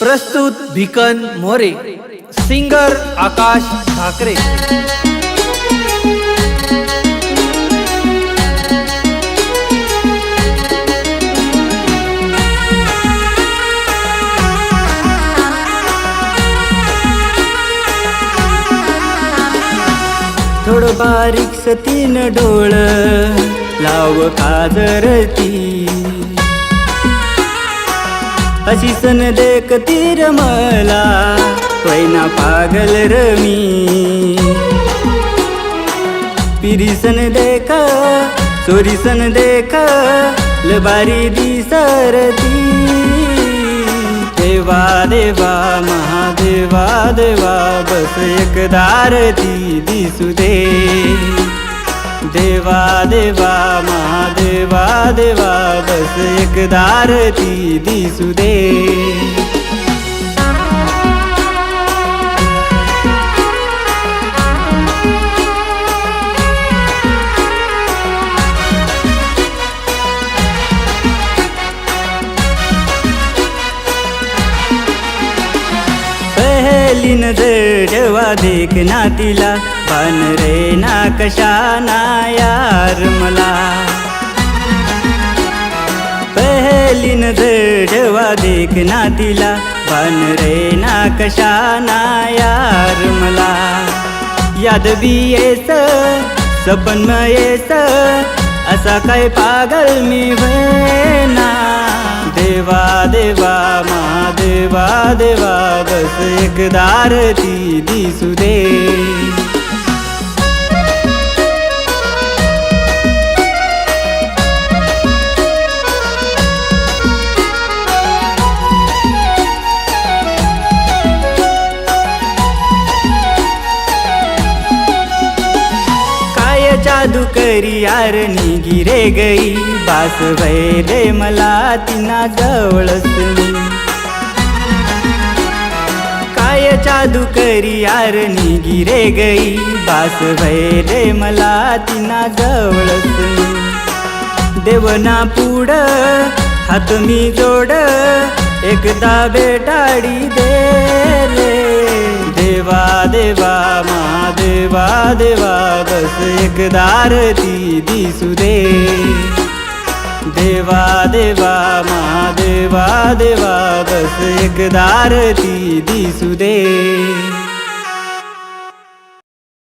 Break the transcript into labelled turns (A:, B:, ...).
A: प्रस्तुत भिकन मोरे सिंगर आकाश ठाकरे.
B: थोडं बारीक सतीन डोळ लाव काजरती अशी सन देख तीर मला वैना पागल रमी. पिरिसन देख चोरीसन देख लबारी दिसरती देवा देवा महादेवा देवा बस एक दारती दिसू दे. देवा देवा देवा बस एक दारती दिसू दे. पहली नजर देख ना तिला पान रे ना कशाना यार मला. पहली धडवा देख ना तिला. पान रे ना कशाना यार मला. याद बी येस सपन येस असा काय पागल मी ना देवा देवा मा देवा बस एक दारती दिसू दे. जादू करी यार गिरे गई. बास रे मला तिना जवळच काय जादू करी यार गिरे गई. बास रे मला तिना जवळच देवना पुढ हात मी जोड एकदा बेटाडी दे रे. देवा देवा देवा देवा बस एक दारती दिसू दे. देवा देवा महादेवा देवा बस एक दारती दिसू दे.